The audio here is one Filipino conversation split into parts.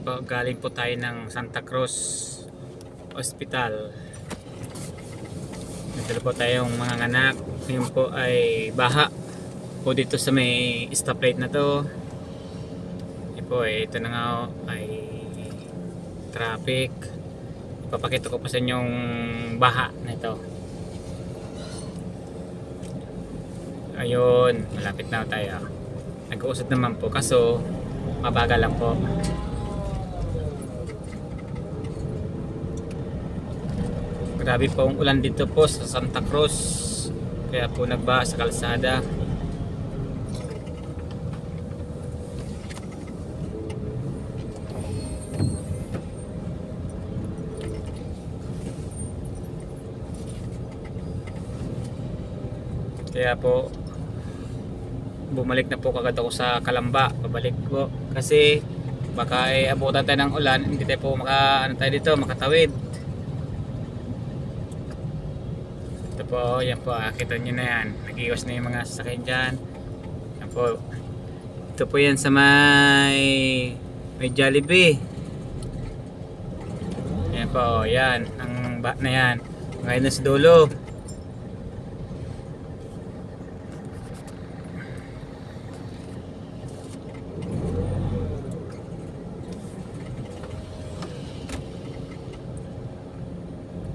po, galing po tayo ng Santa Cruz Hospital. Dito po tayong mga anak. Ngayon po ay baha po dito sa may stoplight na to. Ito po eh, ito na nga oh, ay traffic. Ipapakita ko pa sa inyo yung baha na ito. Ayun, malapit na tayo. Nag-uusad naman po kaso mabagal lang po. Grabe po ang ulan dito po sa Santa Cruz. Kaya po nagbaha sa kalsada. Kaya po bumalik na po kagad ako sa Kalamba. Pabalik po kasi baka ay abutan tayo ng ulan, hindi tayo po maka ano tayo dito, makatawid. Ito po, yan po, kita nyo na yan. Nag-iwas na yung mga sasakyan dyan. Yan po. Ito po yan sa may may Jollibee. Yan po, yan. Ang ba na yan. Ngayon na sa dulo.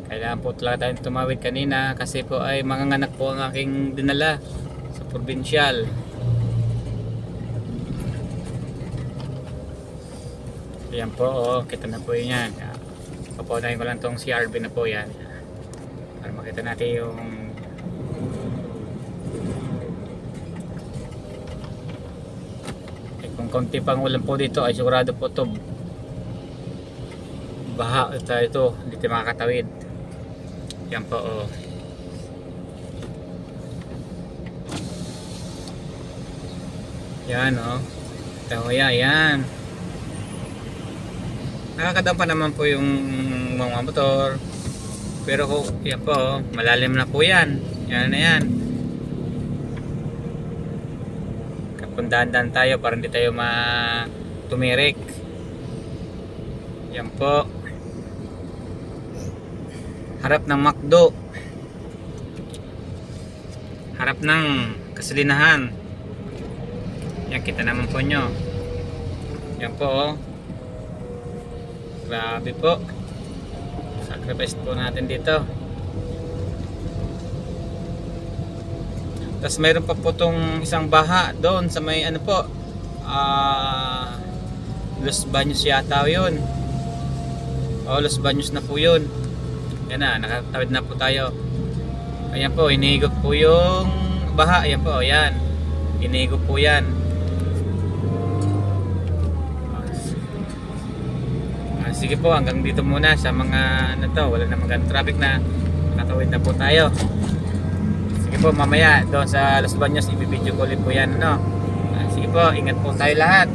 Kailangan po talaga tayong tumawid kanina kasi po ay manganganak po ang aking dinala sa probinsyal. Ayan po, oh, kita na po yun yan. Papunayin ko lang tong CRB na po yan. Para makita natin yung eh, kung konti pang ulan po dito ay sigurado po to baha ito, ito hindi tayo makakatawid yan po oh. Yan oh. Ito yan, yan. Nakakadaan pa naman po yung mga motor. Pero ko, yan po, oh, malalim na po yan. Yan na yan. Kapundahan tayo para hindi tayo ma tumirik. Yan po. Harap ng McDo. Harap ng kasalinahan. Yan, kita naman po nyo. Yan po, oh. Grabe po. Sacrifice po natin dito. Tapos mayroon pa po tong isang baha doon sa may ano po. Ah... Los Baños yata yun. O, Los Baños na po yun. Yan na, nakatawid na po tayo. Ayan po, inihigop po yung baha. Ayan po, ayan. Inihigop po yan. Ah, sige po, hanggang dito muna sa mga ano to, wala na mga traffic na nakatawid na po tayo. Sige po, mamaya doon sa Los Baños ibibideo ko ulit po yan. Ano? Ah, sige po, ingat po tayo lahat.